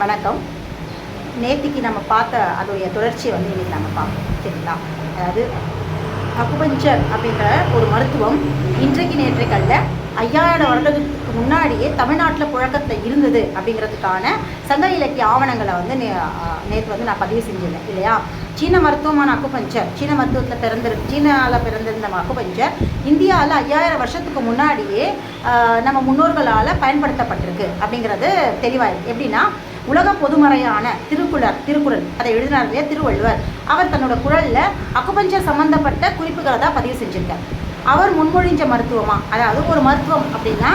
வணக்கம். நேத்திக்கு நம்ம பார்த்த அதோடைய தொடர்ச்சியை வந்து இன்றைக்கி நம்ம பார்ப்போம். சரிங்களா? அதாவது அக்குபஞ்சர் அப்படின்ற ஒரு மருத்துவம் இன்றைக்கு நேற்றைக்கு அல்ல ஐயாயிரம் வருடத்துக்கு முன்னாடியே தமிழ்நாட்டில் புழக்கத்தில் இருந்தது அப்படிங்கிறதுக்கான சங்க இலக்கிய ஆவணங்களை வந்து நே நேற்று வந்து நான் பதிவு செஞ்சிருந்தேன் இல்லையா? சீன மருத்துவமான அக்குபஞ்சர் சீன மருத்துவத்தில் பிறந்திரு சீனாவில் பிறந்திருந்த அக்குபஞ்சர் இந்தியாவில் ஐயாயிரம் வருஷத்துக்கு முன்னாடியே நம்ம முன்னோர்களால் பயன்படுத்தப்பட்டிருக்கு அப்படிங்கிறது தெளிவாயிருக்கு. எப்படின்னா உலக பொதுமறையான திருக்குறள் திருக்குறள். அதை எழுதினார் திருவள்ளுவர். அவர் தன்னோட குரலில் அக்குபஞ்சர் சம்மந்தப்பட்ட குறிப்புகளை தான் பதிவு செஞ்சுருக்கார். அவர் முன்மொழிஞ்ச மருத்துவமா? அதாவது ஒரு மருத்துவம் அப்படின்னா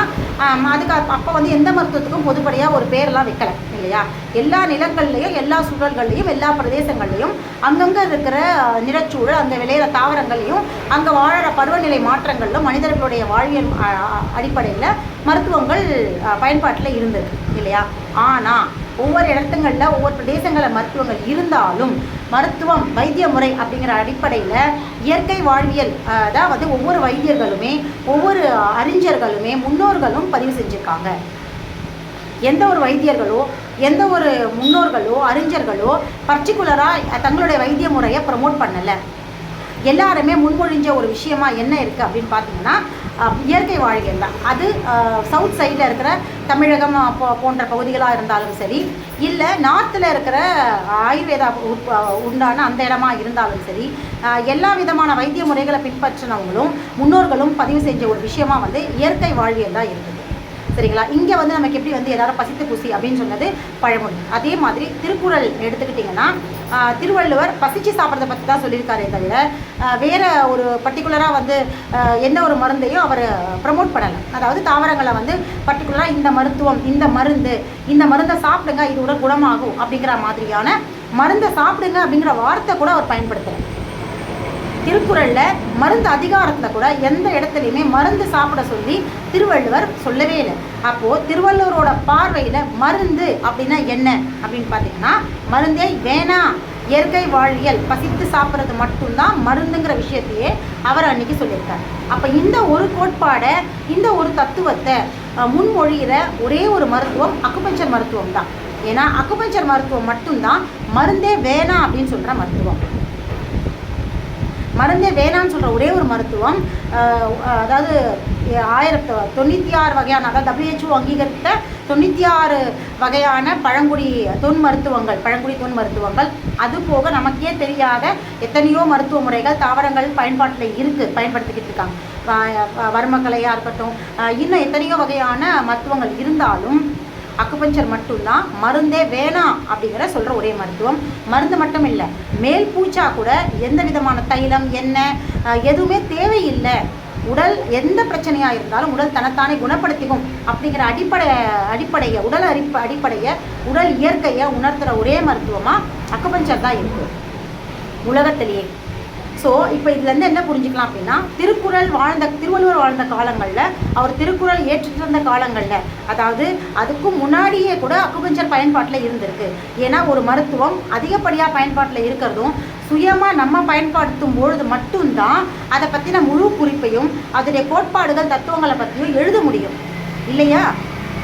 அதுக்கு அப்போ வந்து எந்த மருத்துவத்துக்கும் பொதுப்படியாக ஒரு பேரெல்லாம் வைக்கலை இல்லையா? எல்லா நிலங்கள்லையும் எல்லா சூழல்கள்லையும் எல்லா பிரதேசங்கள்லையும் அங்கங்கே இருக்கிற நிலச்சூழல் அங்கே விளையிற தாவரங்களையும் அங்கே வாழற பருவநிலை மாற்றங்களிலும் மனிதர்களுடைய வாழ்வியல் அடிப்படையில் மருத்துவங்கள் பயன்பாட்டில் இருந்தது இல்லையா? ஆனால் ஒவ்வொரு இடத்துங்களில் ஒவ்வொரு பிரதேசங்களில் மருத்துவங்கள் இருந்தாலும் மருத்துவம் வைத்திய முறை அப்படிங்கிற அடிப்படையில் இயற்கை வாழ்வியல் அதாவது ஒவ்வொரு வைத்தியர்களுமே ஒவ்வொரு அறிஞர்களுமே முன்னோர்களும் பதிவு செஞ்சுருக்காங்க. எந்த ஒரு வைத்தியர்களோ எந்த ஒரு முன்னோர்களோ அறிஞர்களோ பர்டிகுலராக தங்களுடைய வைத்திய முறையை ப்ரமோட் பண்ணலை. எல்லாருமே முன்மொழிஞ்ச ஒரு விஷயமா என்ன இருக்குது அப்படின்னு பார்த்தீங்கன்னா இயற்கை வாழ்வியல் தான் அது சவுத் சைடில் இருக்கிற தமிழகம் போ- போன்ற பகுதிகளாக இருந்தாலும் சரி இல்லை நார்த்தில் இருக்கிற ஆயுர்வேதா உண்டான அந்த இடமா இருந்தாலும் சரி எல்லா விதமான வைத்திய முறைகளை பின்பற்றினவங்களும் முன்னோர்களும் பதிவு செஞ்ச ஒரு விஷயமா வந்து இயற்கை வாழ்வியல் தான் இருக்குது. சரிங்களா? இங்கே வந்து நமக்கு எப்படி வந்து எல்லாரும் பசித்து புசி அப்படின்னு சொன்னது பழமொழி. அதே மாதிரி திருக்குறள் எடுத்துக்கிட்டிங்கன்னா திருவள்ளுவர் பசிச்சு சாப்பிட்றத பற்றி தான் சொல்லியிருக்காரே தவிர வேறு ஒரு பர்டிகுலராக வந்து எந்த ஒரு மருந்தையும் அவர் ப்ரமோட் பண்ணலை. அதாவது தாவரங்களை வந்து பர்டிகுலராக இந்த மருத்துவம் இந்த மருந்து இந்த மருந்தை சாப்பிடுங்க இது உடல் குணமாகும் அப்படிங்கிற மாதிரியான மருந்தை சாப்பிடுங்க அப்படிங்கிற வார்த்தை கூட அவர் பயன்படுத்துகிறார் திருக்குறளில் மருந்து அதிகாரத்தில் கூட எந்த இடத்துலையுமே மருந்து சாப்பிட சொல்லி திருவள்ளுவர் சொல்லவே இல்லை. அப்போது திருவள்ளுவரோட பார்வையில் மருந்து அப்படின்னா என்ன? அப்படின்னு பார்த்தீங்கன்னா மருந்தே வேணாம் இயற்கை வாழ்வியல் பசித்து சாப்பிட்றது மட்டும்தான் மருந்துங்கிற விஷயத்தையே அவர் அன்னைக்கு சொல்லியிருக்கார். அப்போ இந்த ஒரு கோட்பாடை இந்த ஒரு தத்துவத்தை முன்மொழிகிற ஒரே ஒரு மருத்துவம் அக்குபஞ்சர் மருத்துவம் தான் ஏன்னா அக்குபஞ்சர் மருத்துவம் மட்டும்தான் மருந்தே வேணாம் அப்படின்னு சொல்கிற மருத்துவம். மருந்தே வேணான்னு சொல்கிற ஒரே ஒரு மருத்துவம் அதாவது ஆயிரத்து தொண்ணூற்றி ஆறு வகையான அதாவது டபிள்யூஹெச்ஓ அங்கீகரித்த தொண்ணூற்றி ஆறு வகையான பழங்குடி தொன் மருத்துவங்கள் பழங்குடி தொன் மருத்துவங்கள். அது போக நமக்கே தெரியாத எத்தனையோ மருத்துவ முறைகள் தாவரங்கள் பயன்பாட்டில் இருக்குது பயன்படுத்திக்கிட்டு இருக்காங்க. வர்மக்கலையாக இருக்கட்டும் இன்னும் எத்தனையோ வகையான மருத்துவங்கள் இருந்தாலும் அக்குபஞ்சர் மட்டும்தான் மருந்தே வேணாம் அப்படிங்கிற சொல்கிற ஒரே மருத்துவம். மருந்து மட்டும் இல்லை மேல் பூச்சா கூட எந்த விதமான தைலம் எண்ணெய் எதுவுமே தேவையில்லை. உடல் எந்த பிரச்சனையாக இருந்தாலும் உடல் தனத்தானே குணப்படுத்திக்கும் அப்படிங்கிற அடிப்படை அடிப்படையை உடல் அடிப்ப அடிப்படையை உடல் இயற்கையை உணர்த்துகிற ஒரே மருத்துவமாக அக்குபஞ்சர் தான் இருக்குது உலகத்திலேயே. ஸோ இப்போ இதுலேருந்து என்ன புரிஞ்சுக்கலாம் அப்படின்னா திருக்குறள் வாழ்ந்த திருவள்ளுவர் வாழ்ந்த காலங்களில் அவர் திருக்குறள் ஏற்றிட்டு இருந்த காலங்களில் அதாவது அதுக்கும் முன்னாடியே கூட அக்குபஞ்சர் பயன்பாட்டில் இருந்திருக்கு. ஏன்னா ஒரு மருத்துவம் அதிகப்படியாக பயன்பாட்டில் இருக்கிறதும் சுயமாக நம்ம பயன்படுத்தும் பொழுது மட்டும்தான் அதை பற்றின முழு குறிப்பையும் அதனுடைய கோட்பாடுகள் தத்துவங்களை பற்றியும் எழுத முடியும். இல்லையா?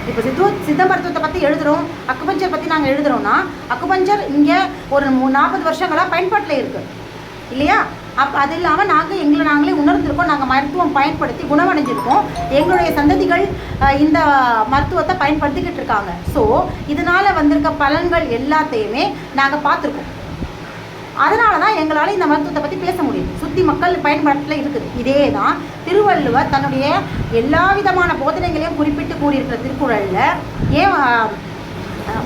இப்போ சித்து சித்த மருத்துவத்தை பற்றி எழுதுகிறோம் அக்குபஞ்சர் பற்றி நாங்கள் எழுதுகிறோம்னா அக்குபஞ்சர் இங்கே ஒரு நாற்பது வருஷங்களாக பயன்பாட்டில் இருக்குது இல்லையா? அப் அது இல்லாமல் நாங்கள் எங்களை நாங்களே உணர்ந்திருக்கோம். நாங்கள் மருத்துவம் பயன்படுத்தி குணமடைஞ்சிருக்கோம். எங்களுடைய சந்ததிகள் இந்த மருத்துவத்தை பயன்படுத்திக்கிட்டு இருக்காங்க. ஸோ இதனால் வந்திருக்க பலன்கள் எல்லாத்தையுமே நாங்கள் பார்த்துருக்கோம். அதனால தான் எங்களால் இந்த மருத்துவத்தை பற்றி பேச முடியும் சுற்றி மக்கள் பயன்பாட்டில் இருக்குது. இதே தான் திருவள்ளுவர் தன்னுடைய எல்லா விதமான போதனைகளையும் குறிப்பிட்டு கூறியிருக்கிற திருக்குறளில் ஏன்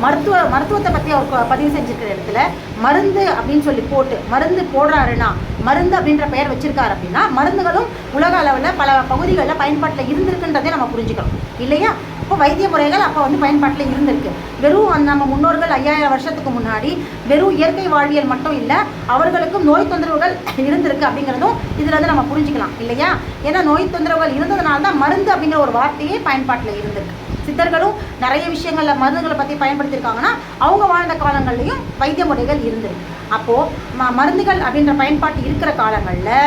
மருத்துவ மருத்துவத்தை பற்றி அவர் பதிவு செஞ்சுருக்கிற இடத்துல மருந்து அப்படின்னு சொல்லி போட்டு மருந்து போடுறாருன்னா மருந்து அப்படின்ற பெயர் வச்சிருக்காரு அப்படின்னா மருந்துகளும் உலக அளவில் பல பகுதிகளில் பயன்பாட்டில் இருந்திருக்குன்றதே நம்ம புரிஞ்சுக்கணும். இல்லையா? இப்போ வைத்திய முறைகள் அப்போ வந்து பயன்பாட்டில் இருந்திருக்கு. வெறும் அந்த நம்ம முன்னோர்கள் ஐயாயிரம் வருஷத்துக்கு முன்னாடி வெறும் இயற்கை வாழ்வியல் மட்டும் இல்லை அவர்களுக்கும் நோய் தொந்தரவுகள் இருந்திருக்கு அப்படிங்கிறதும் இதில் வந்து நம்ம புரிஞ்சுக்கலாம் இல்லையா? ஏன்னா நோய் தொந்தரவுகள் இருந்ததுனால தான் மருந்து அப்படிங்கிற ஒரு வார்த்தையே பயன்பாட்டில் இருந்திருக்கு. சித்தர்களும் நிறைய விஷயங்களில் மருந்துகளை பற்றி பயன்படுத்தியிருக்காங்கன்னா அவங்க வாழ்ந்த காலங்கள்லையும் வைத்திய முறைகள் இருந்திருக்கு. அப்போது ம மருந்துகள் அப்படின்ற பயன்பாட்டு இருக்கிற காலங்களில்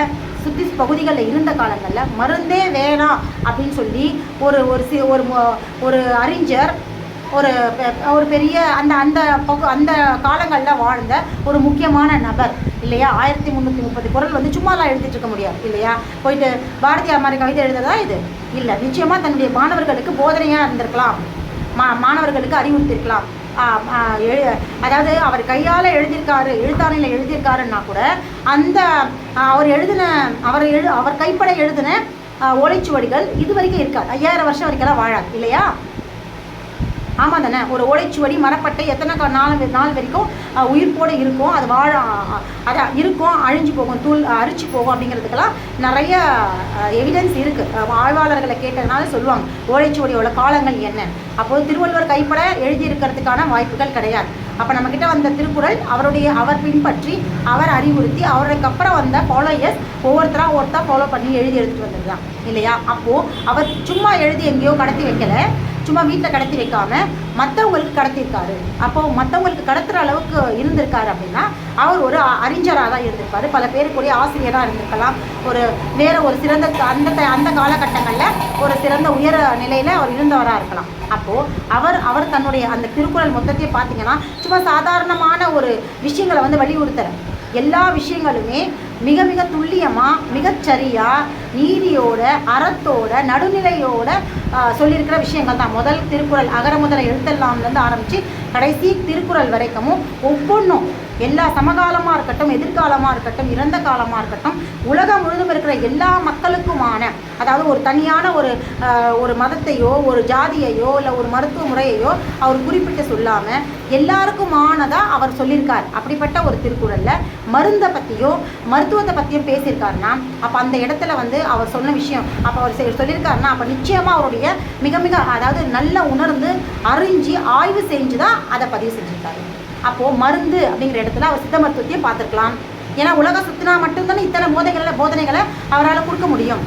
சுற்றி பகுதிகளில் இருந்த காலங்களில் மருந்தே வேணாம் அப்படின்னு சொல்லி ஒரு ஒரு சி ஒரு ஒரு அறிஞர் ஒரு பெ- ஒரு பெரிய அந்த அந்த பகு அந்த காலங்களில் வாழ்ந்த ஒரு முக்கியமான நபர் இல்லையா? ஆயிரத்தி முந்நூற்றி முப்பது குரல் வந்து சும்மாலாம் எழுதிட்டு இருக்க முடியாது இல்லையா? போயிட்டு பாரதியார் மாதிரி கவிதை எழுததா இது? இல்லை நிச்சயமாக தன்னுடைய மாணவர்களுக்கு போதனையாக இருந்திருக்கலாம். மா மாணவர்களுக்கு அறிவுறுத்திருக்கலாம். அதாவது அவர் கையால் எழுதியிருக்காரு எழுத்தாணையில் எழுதியிருக்காருன்னா கூட அந்த அவர் எழுதின அவர் எழு அவர் கைப்பட எழுதின ஆ, ஓலைச்சுவடிகள் இது வரைக்கும் இருக்காது. ஐயாயிரம் வருஷம் வரைக்கும் வாழாது இல்லையா? ஆமாம் தானே? ஒரு ஓலைச்சுவடி மரப்பட்டை எத்தனை நாள் நாள் வரைக்கும் உயிர்ப்போடு இருக்கும். அது வாழ அதை இருக்கும் அழிஞ்சு போகும் தூள் அரிச்சு போகும் அப்படிங்கிறதுக்கெல்லாம் நிறைய எவிடன்ஸ் இருக்குது ஆய்வாளர்களை கேட்டதுனால சொல்லுவாங்க ஓலைச்சுவடியோட காலங்கள் என்ன? அப்போது திருவள்ளுவர் கைப்பட எழுதியிருக்கிறதுக்கான வாய்ப்புகள் கிடையாது. அப்போ நம்மக்கிட்ட வந்த திருக்குறள் அவருடைய அவர் பின்பற்றி அவர் அறிவுறுத்தி அவருக்கு அப்புறம் வந்த ஃபாலோயர்ஸ் ஒவ்வொருத்தராக ஒருத்தராக ஃபாலோ பண்ணி எழுதி எடுத்துகிட்டு வந்தது தான் இல்லையா? அப்போது அவர் சும்மா எழுதி எங்கேயோ கடத்தி வைக்கல. சும்மா வீட்டில் கடத்தி வைக்காம மற்றவங்களுக்கு கடத்தியிருக்காரு. அப்போ மற்றவங்களுக்கு கடத்துகிற அளவுக்கு இருந்திருக்காரு அப்படின்னா அவர் ஒரு அ- அறிஞராக தான் இருந்திருப்பாரு. பல பேருக்குரிய ஆசிரியராக இருந்திருக்கலாம். ஒரு வேற ஒரு சிறந்த அந்த த- அந்த காலகட்டங்களில் ஒரு சிறந்த உயர நிலையில் அவர் இருந்தவராக இருக்கலாம். அப்போது அவர் அவர் தன்னுடைய அந்த திருக்குறள் மொத்தத்தையும் பார்த்தீங்கன்னா சும்மா சாதாரணமான ஒரு விஷயங்களை வந்து வலியுறுத்துறார். எல்லா விஷயங்களுமே மிக மிக துல்லியமாக மிகச்சரியாக நீதியோட அறத்தோட நடுநிலையோட சொல்லியிருக்கிற விஷயங்கள் தான். முதல் திருக்குறள் அகர முதல எழுத்தெல்லாம்லேருந்து ஆரம்பித்து கடைசி திருக்குறள் வரைக்கும் ஒவ்வொன்றும் எல்லா சமகாலமாக இருக்கட்டும் எதிர்காலமாக இருக்கட்டும் இறந்த காலமாக இருக்கட்டும் உலகம் முழுதும் இருக்கிற எல்லா மக்களுக்குமான அதாவது ஒரு தனியான ஒரு ஒரு மதத்தையோ ஒரு ஜாதியையோ இல்லை ஒரு மருத்துவ முறையையோ அவர் குறிப்பிட்டு சொல்லாமல் எல்லாருக்குமானதாக அவர் சொல்லியிருக்கார் அப்படிப்பட்ட ஒரு திருக்குறளில் மருந்தை பற்றியோ மருத்துவத்தை பற்றியும் பேசியிருக்காருன்னா அப்போ அந்த இடத்துல வந்து அவர் சொன்ன விஷயம் அப்போ அவர் சொல்லியிருக்காருன்னா அப்போ நிச்சயமாக அவருடைய மிக மிக அதாவது நல்லா உணர்ந்து அறிஞ்சு ஆய்வு செஞ்சு தான் அதை பதிவு செஞ்சுருக்காரு. அப்போது மருந்து அப்படிங்கிற இடத்துல அவர் சித்த மருத்துவத்தையும் பார்த்துருக்கலாம். ஏன்னா உலக சுத்தினா மட்டும்தானே இத்தனை போதைகளை போதனைகளை அவரால் கொடுக்க முடியும்.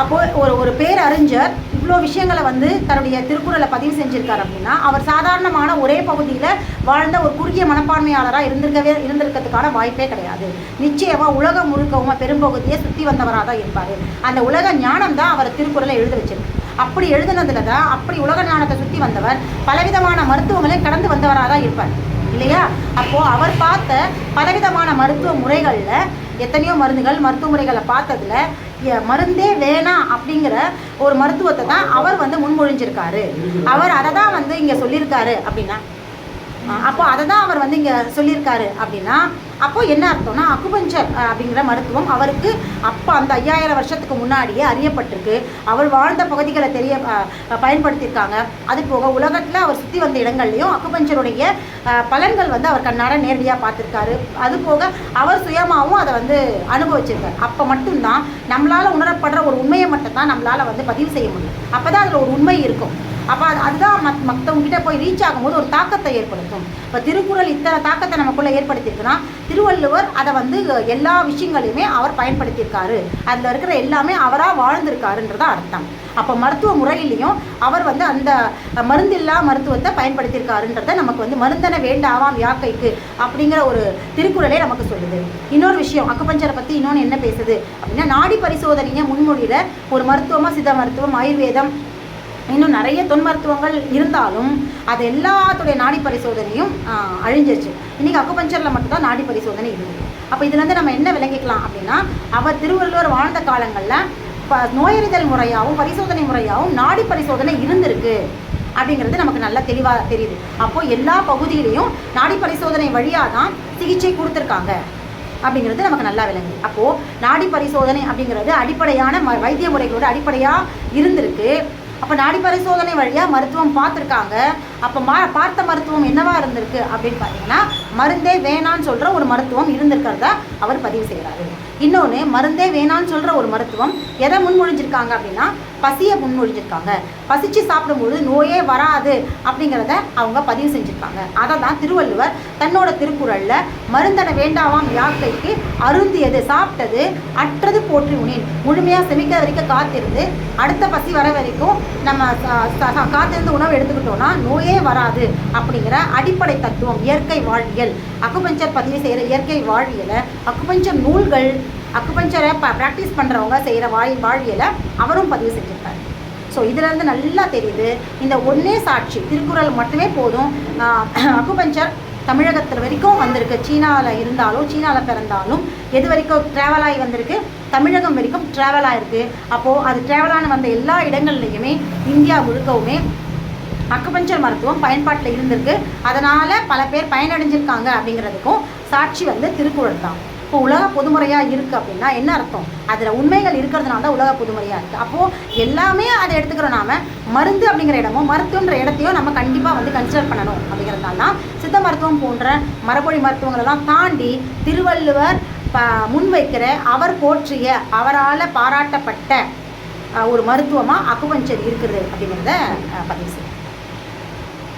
அப்போது ஒரு ஒரு பேரறிஞர் இவ்வளோ விஷயங்களை வந்து தன்னுடைய திருக்குறளை பதிவு செஞ்சுருக்கார் அப்படின்னா அவர் சாதாரணமான ஒரே பகுதியில் வாழ்ந்த ஒரு குறுகிய மனப்பான்மையாளராக இருந்திருக்கவே இருந்திருக்கிறதுக்கான வாய்ப்பே கிடையாது. நிச்சயமாக உலகம் முழுக்கவும் பெரும்பகுதியை சுற்றி வந்தவராக தான் இருப்பார். அந்த உலக ஞானம் தான் அவர் திருக்குறளை எழுத வச்சிருக்கு. அப்படி எழுதுனதுல தான் அப்படி உலக ஞானத்தை சுற்றி வந்தவர் பலவிதமான மருத்துவங்களை கடந்து வந்தவராக தான் இருப்பார். இல்லையா? அப்போது அவர் பார்த்த பலவிதமான மருத்துவ முறைகளில் எத்தனையோ மருந்துகள் மருத்துவ முறைகளை பார்த்ததுல மருந்தே வேணாம் அப்படிங்கிற ஒரு மருத்துவத்தை தான் அவர் வந்து முன்மொழிஞ்சிருக்காரு. அவர் அதை தான் வந்து இங்கே சொல்லியிருக்காரு அப்படின்னா. அப்போ அதை தான் அவர் வந்து இங்கே சொல்லியிருக்காரு அப்படின்னா அப்போ என்ன அர்த்தம்னா அக்குபஞ்சர் அப்படிங்கிற மருத்துவம் அவருக்கு அப்போ அந்த ஐயாயிரம் வருஷத்துக்கு முன்னாடியே அறியப்பட்டிருக்கு. அவர் வாழ்ந்த பகுதிகளை தெரிய பயன்படுத்தியிருக்காங்க. அது போக உலகத்தில் அவர் சுற்றி வந்த இடங்கள்லையும் அக்குபஞ்சருடைய பலன்கள் வந்து அவர் கண்ணார நேரடியாக பார்த்துருக்காரு. அது போக அவர் சுயமாகவும் அதை வந்து அனுபவிச்சிருக்காரு. அப்போ மட்டும்தான் நம்மளால் உணரப்படுற ஒரு உண்மையை மட்டும் தான் நம்மளால் வந்து பதிவு செய்ய முடியும். அப்போ தான் அதில் ஒரு உண்மை இருக்கும். அப்போ அது அதுதான் மத் மற்றவங்ககிட்ட போய் ரீச் ஆகும்போது ஒரு தாக்கத்தை ஏற்படுத்தும். இப்போ திருக்குறள் இத்தனை தாக்கத்தை நமக்குள்ளே ஏற்படுத்தியிருக்குன்னா திருவள்ளுவர் அதை வந்து எல்லா விஷயங்களையுமே அவர் பயன்படுத்தியிருக்காரு. அதில் இருக்கிற எல்லாமே அவராக வாழ்ந்திருக்காருன்றதா அர்த்தம். அப்போ மருத்துவ முறையிலையும் அவர் வந்து அந்த மருந்தில்லா மருத்துவத்தை பயன்படுத்தியிருக்காருன்றத நமக்கு வந்து மருந்தனை வேண்டாவாம் யாக்கைக்கு அப்படிங்கிற ஒரு திருக்குறளே நமக்கு சொல்லுது. இன்னொரு விஷயம் அக்கப்பஞ்சரை பற்றி இன்னொன்று என்ன பேசுது? அப்படின்னா நாடி பரிசோதனையை முன்மொழியில் ஒரு மருத்துவமாக சித்த மருத்துவம் ஆயுர்வேதம் இன்னும் நிறைய தொன் மருத்துவங்கள் இருந்தாலும் அது எல்லாத்துடைய நாடி பரிசோதனையும் அழிஞ்சிருச்சு. இன்றைக்கி அக்குபஞ்சரில் மட்டும்தான் நாடி பரிசோதனை இருக்குது. அப்போ இதுலேருந்து நம்ம என்ன விளங்கிக்கலாம் அப்படின்னா அவர் திருவள்ளுவர் வாழ்ந்த காலங்களில் இப்போ நோயறிதல் முறையாகவும் பரிசோதனை முறையாகவும் நாடி பரிசோதனை இருந்திருக்கு அப்படிங்கிறது நமக்கு நல்லா தெளிவாக தெரியுது. அப்போ எல்லா பகுதியிலையும் நாடி பரிசோதனை வழியாக தான் சிகிச்சை கொடுத்துருக்காங்க அப்படிங்கிறது நமக்கு நல்லா விளங்குது. அப்போது நாடி பரிசோதனை அப்படிங்கிறது அடிப்படையான ம வைத்திய முறைகளோட அடிப்படையாக இருந்திருக்கு. அப்போ நாடி பரிசோதனை வழியாக மருத்துவம் பார்த்துருக்காங்க. அப்போ மா பார்த்த மருத்துவம் என்னவா இருந்திருக்கு அப்படின்னு பார்த்தீங்கன்னா மருந்தே வேணான்னு சொல்கிற ஒரு மருத்துவம் இருந்திருக்கிறதா அவர் பதிவு செய்கிறாரு இன்னொன்று மருந்தே வேணான்னு சொல்கிற ஒரு மருத்துவம் எதை முன்மொழிஞ்சிருக்காங்க அப்படின்னா பசியை முன்மொழிஞ்சிருக்காங்க. பசிச்சு சாப்பிடும்போது நோயே வராது அப்படிங்கிறத அவங்க பதிவு செஞ்சுருக்காங்க. அதை தான் திருவள்ளுவர் தன்னோட திருக்குறளில் மருந்தன வேண்டாவாம் யாக்கைக்கு அருந்தியது சாப்பிட்டது அற்றது போற்றி உணின் முழுமையாக செமிக்க வரைக்கும் காத்திருந்து அடுத்த பசி வர வரைக்கும் நம்ம காத்திருந்து உணவு எடுத்துக்கிட்டோம்னா நோயே வராது அப்படிங்கிற அடிப்படை தத்துவம் இயற்கை வாழ்வியல். அக்குபஞ்சர் பதிவு செய்கிற இயற்கை வாழ்வியலை அக்குபஞ்சர் நூல்கள் அக்குபஞ்சரை ப ப்ராக்டிஸ் பண்ணுறவங்க செய்கிற வாழ் வாழ்வியலை அவரும் பதிவு செஞ்சிருக்காரு ஸோ இதிலேருந்து நல்லா தெரியுது இந்த ஒன்னே சாட்சி திருக்குறள் மட்டுமே போதும். அக்குபஞ்சர் தமிழகத்தில் வரைக்கும் வந்திருக்கு. சீனாவில் இருந்தாலும் சீனாவில் பிறந்தாலும் எது வரைக்கும் ட்ராவல் ஆகி வந்திருக்கு? தமிழகம் வரைக்கும் ட்ராவல் ஆகிருக்கு அப்போது அது ட்ராவல் ஆன வந்த எல்லா இடங்கள்லையுமே இந்தியா முழுக்கவுமே அக்குபஞ்சர் மருத்துவம் பயன்பாட்டில் இருந்திருக்கு. அதனால் பல பேர் பயனடைஞ்சிருக்காங்க அப்படிங்கிறதுக்கும் சாட்சி வந்து திருக்குறள் தான். இப்போ உலக பொதுமுறையாக இருக்குது அப்படின்னா என்ன அர்த்தம்? அதில் உண்மைகள் இருக்கிறதுனால தான் உலக பொதுமுறையாக இருக்குது அப்போது எல்லாமே அதை எடுத்துக்கிறோம் நாம். மருந்து அப்படிங்கிற இடமோ மருத்துவன்ற இடத்தையும் நம்ம கண்டிப்பாக வந்து கன்சிடர் பண்ணணும் அப்படிங்கிறதுனால தான் சித்த மருத்துவம் போன்ற மரபொழி மருத்துவங்களெல்லாம் தாண்டி திருவள்ளுவர் ப முன்வைக்கிற அவர் போற்றிய அவரால் பாராட்டப்பட்ட ஒரு மருத்துவமாக அக்குபஞ்சர் இருக்குது அப்படிங்கிறத பதிவு செய்யும்